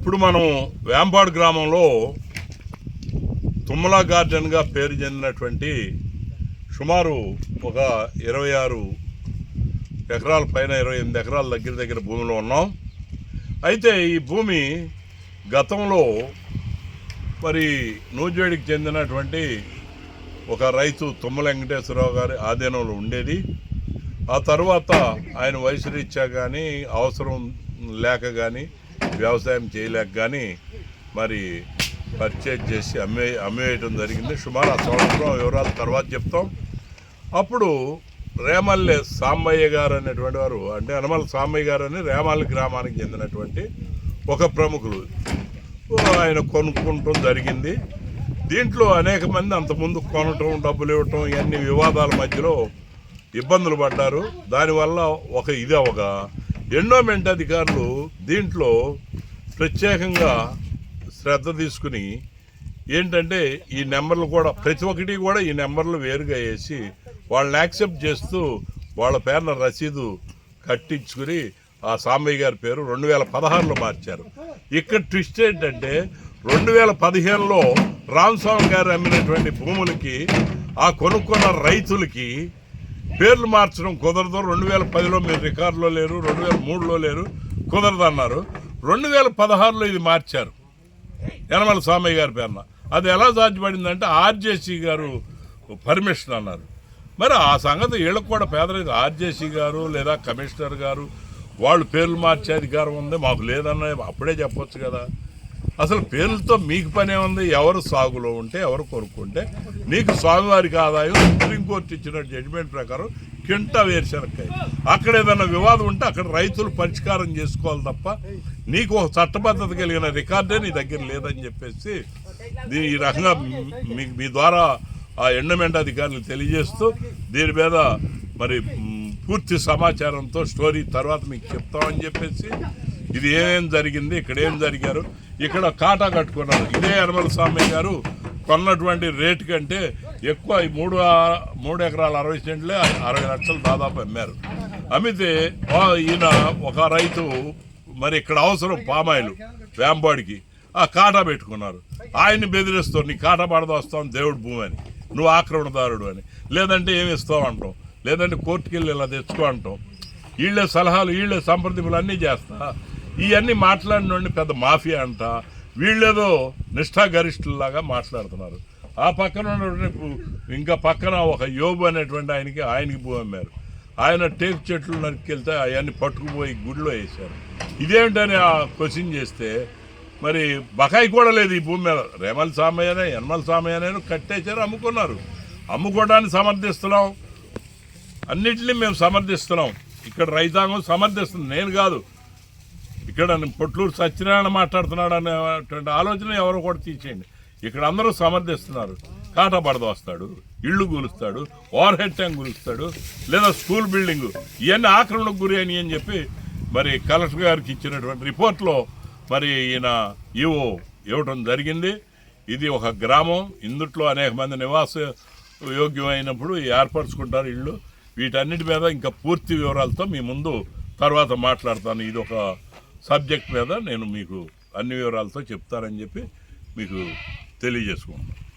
ఇప్పుడు మనం వేంపాడు గ్రామంలో తుమ్మల గార్డెన్గా పేరు చెందినటువంటి సుమారు ఒక ఇరవై ఆరు ఎకరాల పైన ఇరవై ఎనిమిది ఎకరాల దగ్గర దగ్గర భూమిలో ఉన్నాం. అయితే ఈ భూమి గతంలో మరి నూజివేడికి చెందినటువంటి ఒక రైతు తుమ్మల వెంకటేశ్వరరావు గారి ఆధీనంలో ఉండేది. ఆ తర్వాత ఆయన వయసు రీత్యా కానీ అవసరం లేక కానీ వ్యవసాయం చేయలేక కానీ మరి పర్చేజ్ చేసి అమ్మే అమ్మేయటం జరిగింది. సుమారు ఆ సంవత్సరం వివరాలు తర్వాత చెప్తాం. అప్పుడు రేమల్లె సాంబయ్య గారు అనేటువంటి వారు అంటే అనమల సాంబయ్య గారు అని రేమల్లి గ్రామానికి చెందినటువంటి ఒక ప్రముఖులు. ఆయన కొనుక్కుంటం జరిగింది. దీంట్లో అనేక మంది అంతకుముందు కొనటం డబ్బులు ఇవ్వటం ఇవన్నీ వివాదాల మధ్యలో ఇబ్బందులు పడ్డారు. దానివల్ల ఒక ఇది ఒక ఎండోమెంట్ అధికారులు దీంట్లో ప్రత్యేకంగా శ్రద్ధ తీసుకుని ఏంటంటే ఈ నెంబర్లు కూడా ప్రతి ఒక్కటి కూడా ఈ నెంబర్లు వేరుగా వేసి వాళ్ళని యాక్సెప్ట్ చేస్తూ వాళ్ళ పేరున రసీదు కట్టించుకుని ఆ సాంబయ్య గారి పేరు రెండు వేల పదహారులో మార్చారు. ఇక్కడ ట్విస్ట్ ఏంటంటే రెండు వేల పదిహేనులో రామస్వామి గారు అమ్మినటువంటి భూములకి ఆ కొనుక్కున్న రైతులకి పేర్లు మార్చడం కుదరదు. రెండు వేల పదిలో మీరు రికార్డులో లేరు రెండు వేల మూడులో లేరు కుదరదు అన్నారు రెండు వేల పదహారులో ఇది మార్చారు. యనమల స్వామి గారి పేరున. అది ఎలా సాధ్యపడిందంటే ఆర్జేసీ గారు పర్మిషన్ అన్నారు. మరి ఆ సంగతి వీళ్ళకి కూడా పేదరైతే ఆర్జేసీ గారు లేదా కమిషనర్ గారు వాళ్ళు పేర్లు మార్చే అధికారం ఉంది మాకు లేదన్న అప్పుడే చెప్పొచ్చు కదా. అసలు పేర్లతో మీకు పనే ఉంది ఎవరు సాగులో ఉంటే ఎవరు కొనుక్కుంటే. నీకు స్వామివారికి ఆదాయం సుప్రీంకోర్టు ఇచ్చిన జడ్జిమెంట్ ప్రకారం కింట వేరుశనక్కాయ. అక్కడ ఏదైనా వివాదం ఉంటే అక్కడ రైతులు పరిష్కారం చేసుకోవాలి తప్ప నీకు ఒక చట్టబద్ధత కలిగిన రికార్డే నీ దగ్గర లేదని చెప్పేసి దీని ఈ రకంగా మీ- మీ ద్వారా ఆ ఎండమెంట్ అధికారులు తెలియజేస్తూ దీని మీద మరి పూర్తి సమాచారంతో స్టోరీ తర్వాత మీకు చెప్తామని చెప్పేసి ఇది ఏమేం జరిగింది ఇక్కడ ఏం జరిగారు ఇక్కడ కాటా కట్టుకున్నారు. ఇదే యనమల స్వామి గారు కొన్నటువంటి రేటు కంటే ఎక్కువ ఈ మూడు మూడు ఎకరాల అరవై సెంట్లే అరవై లక్షలు దాదాపు అమ్మారు. అమ్మితే ఈయన ఒక రైతు మరి ఇక్కడ అవసరం పామాయిలు వేంపాడికి ఆ కాటా పెట్టుకున్నారు. ఆయన్ని బెదిరిస్తావు నీ కాటా పడదొస్తాం దేవుడు భూమి అని. నువ్వు ఆక్రమణదారుడు అని. లేదంటే ఏమి ఇస్తావు అంటాం లేదంటే కోర్టుకి వెళ్ళి ఇలా తెచ్చుకో అంటాం వీళ్ళే సలహాలు వీళ్ళే సంప్రదింపులు అన్నీ చేస్తా. ఇవన్నీ మాట్లాడినోడిని పెద్ద మాఫియా అంట వీళ్ళేదో నిష్ఠాగరిష్ఠుల్లాగా మాట్లాడుతున్నారు. ఆ పక్కన ఉన్నటువంటి ఇంకా పక్కన ఒక యోబు అనేటువంటి ఆయనకి ఆయనకి భూమి అమ్మారు. ఆయన టేకు చెట్లు నరికెళ్తే అవన్నీ పట్టుకుపోయి గుడిలో వేశారు. ఇదేమిటని ఆ క్వశ్చన్ చేస్తే మరి బకాయి కూడా లేదు ఈ భూమి మీద. రేమల్ సామయ్యనే యనమల సామయ్యనే కట్టేశారు అమ్ముకున్నారు. అమ్ముకోవడానికి సమర్థిస్తున్నాం. అన్నిటినీ మేము సమర్థిస్తున్నాం. ఇక్కడ రైతాంగం సమర్థిస్తుంది. నేను కాదు. ఇక్కడ పొట్లూరు సత్యనారాయణ మాట్లాడుతున్నాడు అనేటువంటి ఆలోచన ఎవరో కూడా తీసేయండి. ఇక్కడ అందరూ సమర్థిస్తున్నారు. కాట పడదోస్తాడు ఇళ్ళు కూలుస్తాడు ఓవర్ హెడ్ ట్యాంక్ కూలుస్తాడు లేదా స్కూల్ బిల్డింగ్. ఇవన్నీ ఆక్రమణకు గురి అని అని చెప్పి మరి కలెక్టర్ గారికి ఇచ్చినటువంటి రిపోర్ట్లో మరి ఈయన ఈవో ఇవ్వటం జరిగింది. ఇది ఒక గ్రామం ఇందుట్లో అనేక మంది నివాస యోగ్యమైనప్పుడు ఏర్పరచుకుంటారు ఇళ్ళు. వీటన్నిటి మీద ఇంకా పూర్తి వివరాలతో మీ ముందు తర్వాత మాట్లాడతాను. ఇది ఒక సబ్జెక్ట్ మీద నేను మీకు అన్ని వివరాలతో చెప్తారని చెప్పి మీకు తెలియజేసుకుంటాను